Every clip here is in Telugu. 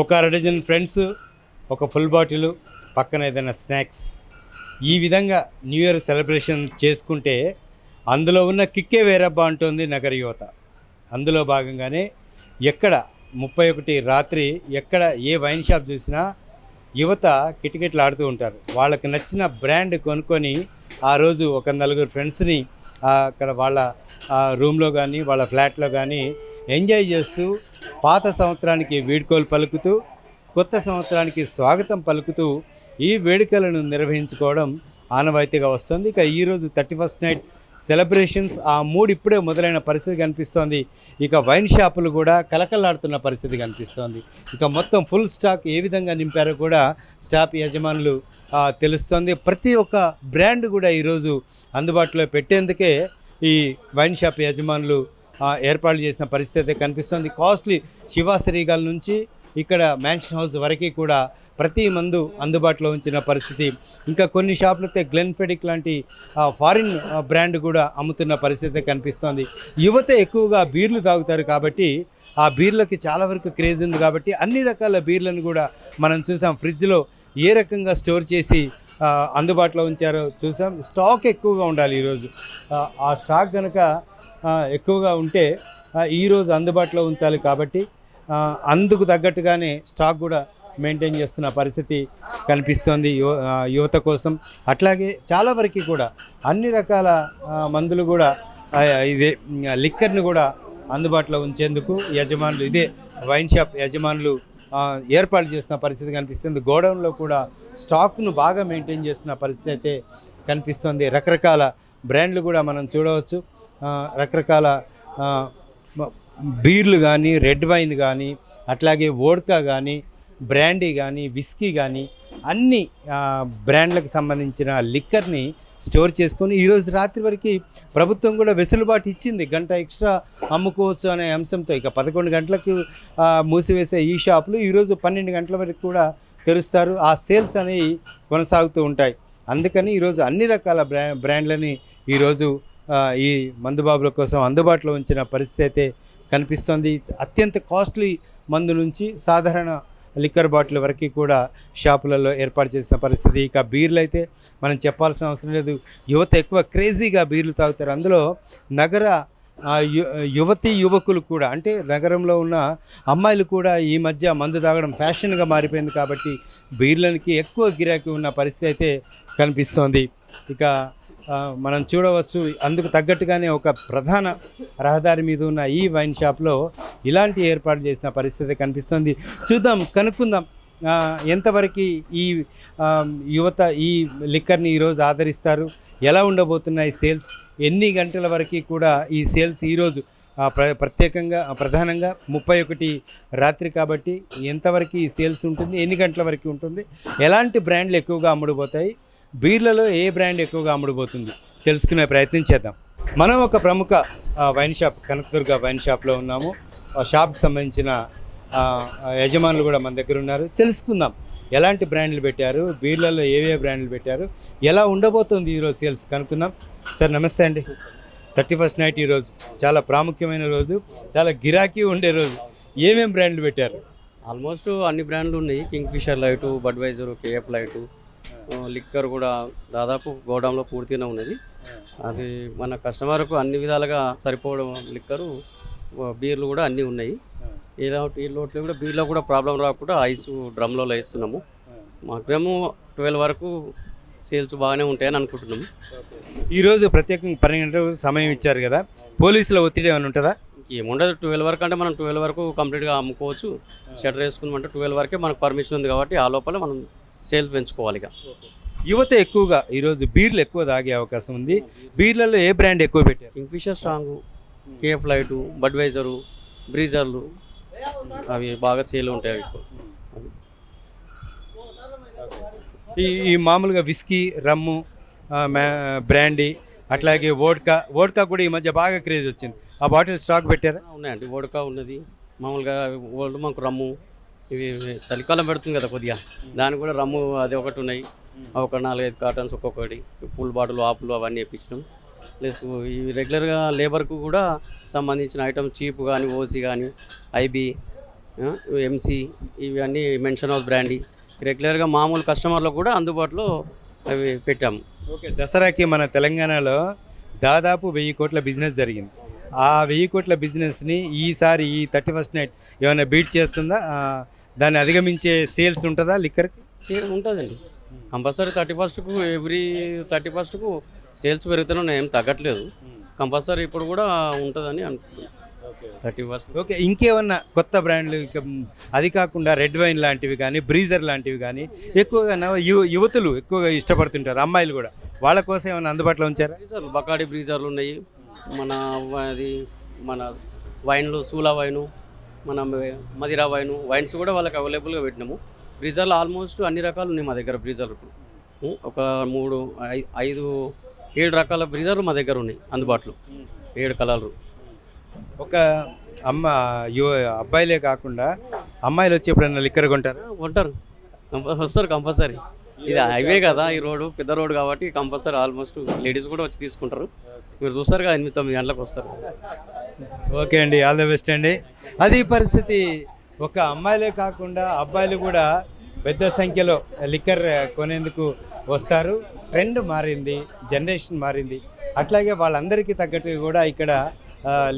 ఒక అర డజన్ ఫ్రెండ్స్ ఒక ఫుల్ బాటిల్ పక్కన ఏదైనా స్నాక్స్. ఈ విధంగా న్యూ ఇయర్ సెలబ్రేషన్ చేసుకుంటే అందులో ఉన్న కిక్కే వేరబ్బా అంటుంది నగర యువత. అందులో భాగంగానే ఎక్కడ ముప్పై ఒకటి రాత్రి ఎక్కడ ఏ వైన్ షాప్ చూసినా యువత కిటికెట్లు ఆడుతూ ఉంటారు. వాళ్ళకి నచ్చిన బ్రాండ్ కొనుక్కొని ఆ రోజు ఒక నలుగురు ఫ్రెండ్స్ని అక్కడ వాళ్ళ రూమ్లో కానీ వాళ్ళ ఫ్లాట్లో కానీ ఎంజాయ్ చేస్తూ పాత సంవత్సరానికి వీడ్కోలు పలుకుతూ కొత్త సంవత్సరానికి స్వాగతం పలుకుతూ ఈ వేడుకలను నిర్వహించుకోవడం ఆనవాయితీగా వస్తుంది. ఇక ఈరోజు థర్టీ ఫస్ట్ నైట్ సెలబ్రేషన్స్ ఆ మూడు ఇప్పుడే మొదలైన పరిస్థితి కనిపిస్తోంది. ఇక వైన్ షాపులు కూడా కలకలాడుతున్న పరిస్థితి కనిపిస్తోంది. ఇక మొత్తం ఫుల్ స్టాక్ ఏ విధంగా నింపారో కూడా స్టాప్ యజమానులు తెలుస్తోంది. ప్రతి ఒక్క బ్రాండ్ కూడా ఈరోజు అందుబాటులో పెట్టేందుకే ఈ వైన్ షాప్ యజమానులు ఏర్పాట్లు ఏర్పాటు చేసిన పరిస్థితి కనిపిస్తుంది. కాస్ట్లీ శివాశ్రీగల్ నుంచి ఇక్కడ మ్యాన్షన్ హౌస్ వరకు కూడా ప్రతి మందు అందుబాటులో ఉంచిన పరిస్థితి. ఇంకా కొన్ని షాపులైతే గ్లెన్ఫెడిక్ లాంటి ఫారిన్ బ్రాండ్ కూడా అమ్ముతున్న పరిస్థితి కనిపిస్తోంది. యువత ఎక్కువగా బీర్లు తాగుతారు కాబట్టి ఆ బీర్లకి చాలా వరకు క్రేజ్ ఉంది కాబట్టి అన్ని రకాల బీర్లను కూడా మనం చూసాం. ఫ్రిడ్జ్లో ఏ రకంగా స్టోర్ చేసి అందుబాటులో ఉంచారో చూసాం. స్టాక్ ఎక్కువగా ఉండాలి ఈరోజు. ఆ స్టాక్ కనుక ఎక్కువగా ఉంటే ఈరోజు అందుబాటులో ఉంచాలి కాబట్టి అందుకు తగ్గట్టుగానే స్టాక్ కూడా మెయింటైన్ చేస్తున్న పరిస్థితి కనిపిస్తోంది యువ యువత కోసం. అట్లాగే చాలా వరకు కూడా అన్ని రకాల మందులు కూడా ఇదే లిక్కర్ని కూడా అందుబాటులో ఉంచేందుకు యజమానులు ఇదే వైన్ షాప్ యజమానులు ఏర్పాటు చేస్తున్న పరిస్థితి కనిపిస్తుంది. గోడౌన్లో కూడా స్టాక్ను బాగా మెయింటైన్ చేస్తున్న పరిస్థితి అయితే కనిపిస్తుంది. రకరకాల బ్రాండ్లు కూడా మనం చూడవచ్చు. రకరకాల బీర్లు కానీ రెడ్ వైన్ కానీ అట్లాగే వోడ్కా కానీ బ్రాండీ కానీ విస్కీ కానీ అన్ని బ్రాండ్లకు సంబంధించిన లిక్కర్ని స్టోర్ చేసుకొని ఈరోజు రాత్రి వరకు ప్రభుత్వం కూడా వెసులుబాటు ఇచ్చింది. గంట ఎక్స్ట్రా అమ్ముకోవచ్చు అనే అంశంతో ఇక పదకొండు గంటలకు మూసివేసే ఈ షాపులు ఈరోజు పన్నెండు గంటల వరకు కూడా తెరుస్తారు. ఆ సేల్స్ అనేవి కొనసాగుతూ ఉంటాయి. అందుకని ఈరోజు అన్ని రకాల బ్రా బ్రాండ్లని ఈరోజు ఈ మందుబాబుల కోసం అందుబాటులో ఉంచిన పరిస్థితి అయితే కనిపిస్తుంది. అత్యంత కాస్ట్లీ మందు నుంచి సాధారణ లిక్కర్ బాటిల్ వరకు కూడా షాపులలో ఏర్పాటు చేసిన పరిస్థితి. ఇక బీర్లు అయితే మనం చెప్పాల్సిన అవసరం లేదు. యువత ఎక్కువ క్రేజీగా బీర్లు తాగుతారు. అందులో నగర యువతి యువకులు కూడా అంటే నగరంలో ఉన్న అమ్మాయిలు కూడా ఈ మధ్య మందు తాగడం ఫ్యాషన్గా మారిపోయింది కాబట్టి బీర్లకి ఎక్కువ గిరాకీ ఉన్న పరిస్థితి అయితే కనిపిస్తోంది. ఇక మనం చూడవచ్చు. అందుకు తగ్గట్టుగానే ఒక ప్రధాన రహదారి మీద ఉన్న ఈ వైన్ షాప్లో ఇలాంటి ఏర్పాటు చేసిన పరిస్థితి కనిపిస్తుంది. చూద్దాం కనుక్కుందాం. ఎంతవరకు ఈ యువత ఈ లిక్కర్ని ఈరోజు ఆదరిస్తారు? ఎలా ఉండబోతున్నాయి సేల్స్? ఎన్ని గంటల వరకు కూడా ఈ సేల్స్ ఈరోజు ప్ర ప్రత్యేకంగా ప్రధానంగా? ముప్పై ఒకటి రాత్రి కాబట్టి ఎంతవరకు ఈ సేల్స్ ఉంటుంది? ఎన్ని గంటల వరకు ఉంటుంది? ఎలాంటి బ్రాండ్లు ఎక్కువగా అమ్ముడుపోతాయి? బీర్లలో ఏ బ్రాండ్ ఎక్కువగా అమ్ముడుపోతుంది? తెలుసుకునే ప్రయత్నం చేద్దాం. మనం ఒక ప్రముఖ వైన్ షాప్ కనకదుర్గ వైన్ షాప్లో ఉన్నాము. ఆ షాప్కి సంబంధించిన యజమానులు కూడా మన దగ్గర ఉన్నారు. తెలుసుకుందాం ఎలాంటి బ్రాండ్లు పెట్టారు? బీర్లలో ఏవే బ్రాండ్లు పెట్టారు? ఎలా ఉండబోతుంది ఈరోజు సేల్స్? కనుక్కుందాం. సార్ నమస్తే అండి. థర్టీ ఫస్ట్ నైట్ ఈరోజు. చాలా ప్రాముఖ్యమైన రోజు. చాలా గిరాకీ ఉండే రోజు. ఏమేమి బ్రాండ్లు పెట్టారు? ఆల్మోస్ట్ అన్ని బ్రాండ్లు ఉన్నాయి. Kingfisher light Budweiser KF light. Liquor కూడా దాదాపు గోడౌన్లో పూర్తిగానే ఉన్నది. అది మన కస్టమర్కు అన్ని విధాలుగా సరిపోవడం లిక్కరు బీర్లు కూడా అన్నీ ఉన్నాయి. ఇలా ఈ లోట్లు కూడా బీర్లో కూడా ప్రాబ్లం రాకుండా ఐస్ డ్రమ్లో వేస్తున్నాము మాకేమో ట్వెల్వ్ వరకు సేల్స్ బాగానే ఉంటాయని అనుకుంటున్నాము. ఈరోజు ప్రత్యేకంగా పన్నెండు సమయం ఇచ్చారు కదా. పోలీసుల ఒత్తిడి ఏమైనా ఉంటుందా? ఏముండదు ట్వెల్వ్ వరకు అంటే మనం ట్వెల్వ్ వరకు కంప్లీట్గా అమ్ముకోవచ్చు. షటర్ వేసుకున్నామంటే ట్వెల్వ్ వరకే మనకు పర్మిషన్ ఉంది కాబట్టి ఆ లోపల మనం సేల్ పెంచుకోవాలి ఇక. యువత ఎక్కువగా ఈరోజు బీర్లు ఎక్కువ తాగే అవకాశం ఉంది. బీర్లలో ఏ బ్రాండ్ ఎక్కువ పెట్టారు? Kingfisher strong KF light Budweiser బ్రీజర్లు అవి బాగా సేల్ ఉంటాయి ఎక్కువ. ఈ ఈ మామూలుగా విస్కీ రమ్ము బ్రాండీ అట్లాగే వోడ్కా వోడ్కా కూడా ఈ మధ్య బాగా క్రేజ్ వచ్చింది. ఆ బాటిల్ స్టాక్ పెట్టారా? ఉన్నాయండి వోడకా ఉన్నది. మామూలుగా ఓల్డ్ మాకు రమ్ము. ఇవి చలికాలం పెడుతుంది కదా కొద్దిగా. దానికి కూడా రమ్ము అది ఒకటి ఉన్నాయి. ఒక నాలుగైదు కాటన్స్ ఒక్కొక్కటి. ఫుల్ బాటిల్ ఆపులు అవన్నీ వేయించడం ప్లస్ ఈ రెగ్యులర్గా లేబర్కు కూడా సంబంధించిన ఐటమ్ చీప్ కానీ ఓసీ కానీ ఐబీ ఎంసీ ఇవి అన్నీ మెన్షన్ హౌస్ బ్రాండీ రెగ్యులర్గా మామూలు కస్టమర్లకు కూడా అందుబాటులో అవి పెట్టాము. ఓకే దసరాకి మన తెలంగాణలో దాదాపు వెయ్యి కోట్ల బిజినెస్ జరిగింది. ఆ వెయ్యి కోట్ల బిజినెస్ని ఈసారి ఈ థర్టీ ఫస్ట్ నైట్ ఏమైనా బీట్ చేస్తుందా? దాన్ని అధిగమించే సేల్స్ ఉంటుందా లిక్కర్కి చే- ఉంటుందండి. కంపల్సరీ థర్టీ ఫస్ట్కు ఎవ్రీ థర్టీ ఫస్ట్కు సేల్స్ పెరుగుతూనే ఉన్నాయి ఏం తగ్గట్లేదు. కంపల్సరీ ఇప్పుడు కూడా ఉంటుందని అనుకుంటున్నాను థర్టీ ఫస్ట్ ఓకే ఇంకేమన్నా కొత్త బ్రాండ్లు అది కాకుండా రెడ్ వైన్ లాంటివి కానీ బ్రీజర్ లాంటివి కానీ ఎక్కువగా యు- యువతులు ఎక్కువగా ఇష్టపడుతుంటారు అమ్మాయిలు కూడా. వాళ్ళ కోసం ఏమైనా అందుబాటులో ఉంచారా? బ్రీజర్లు బకాడి బ్రీజర్లు ఉన్నాయి. మన అది మన వైన్లు సూలా వైను మన మదిరా వైను వైన్స్ కూడా వాళ్ళకి అవైలబుల్గా పెట్టినాము. బ్రీజర్లు ఆల్మోస్ట్ అన్ని రకాలు ఉన్నాయి మా దగ్గర బ్రీజర్లు ఉం, ఒక మూడు ఐదు ఏడు రకాల బ్రీజర్లు మా దగ్గర ఉన్నాయి అందుబాటులో. ఏడు కలర్లు. ఒక అమ్మ యు అబ్బాయిలే కాకుండా అమ్మాయిలు వచ్చి ఎప్పుడైనా లిక్కర్ కొంటారు? ఉంటారు కంప- వస్తారు కంపల్సరీ. ఇది హైవే కదా ఈ రోడ్డు పెద్ద రోడ్డు కాబట్టి కంపల్సరీ ఆల్మోస్ట్ లేడీస్ కూడా వచ్చి తీసుకుంటారు. మీరు చూస్తారు కదా ఎనిమిది తొమ్మిది గంటలకు వస్తారు. ఓకే అండి ఆల్ ద బెస్ట్ అండి. అది పరిస్థితి. ఒక అమ్మాయిలే కాకుండా అబ్బాయిలు కూడా పెద్ద సంఖ్యలో లిక్కర్ కొనేందుకు వస్తారు. ట్రెండ్ మారింది జనరేషన్ మారింది. అట్లాగే వాళ్ళందరికీ తగ్గట్టు కూడా ఇక్కడ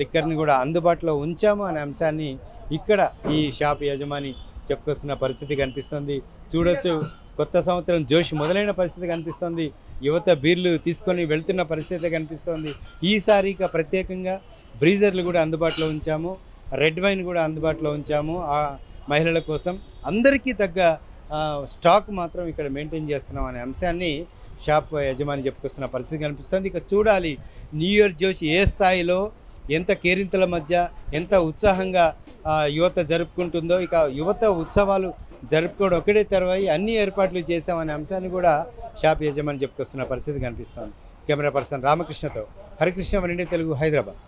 లిక్కర్ని కూడా అందుబాటులో ఉంచాము అనే అంశాన్ని ఇక్కడ ఈ షాప్ యజమాని చెప్పుకొస్తున్న పరిస్థితి కనిపిస్తుంది. చూడొచ్చు కొత్త సంవత్సరం జోష్ మొదలైన పరిస్థితి కనిపిస్తుంది. యువత బీర్లు తీసుకొని వెళ్తున్న పరిస్థితి కనిపిస్తుంది. ఈసారి ఇక ప్రత్యేకంగా బ్రీజర్లు కూడా అందుబాటులో ఉంచాము. రెడ్ వైన్ కూడా అందుబాటులో ఉంచాము ఆ మహిళల కోసం. అందరికీ తగ్గ స్టాక్ మాత్రం ఇక్కడ మెయింటైన్ చేస్తున్నాం అనే అంశాన్ని షాప్ యజమాని చెప్పుకొస్తున్న పరిస్థితి కనిపిస్తుంది. ఇక చూడాలి న్యూ ఇయర్ జోష్ ఏ స్థాయిలో ఎంత కేరింతల మధ్య ఎంత ఉత్సాహంగా యువత జరుపుకుంటుందో ఇక యువత ఉత్సవాలు జరుపుకోవడం ఒకటే తెరవై అన్ని ఏర్పాట్లు చేశామనే అంశాన్ని కూడా షాప్ యజమాని చెప్పుకొస్తున్న పరిస్థితి కనిపిస్తుంది. కెమెరా పర్సన్ రామకృష్ణతో హరికృష్ణ వనిండి తెలుగు హైదరాబాద్.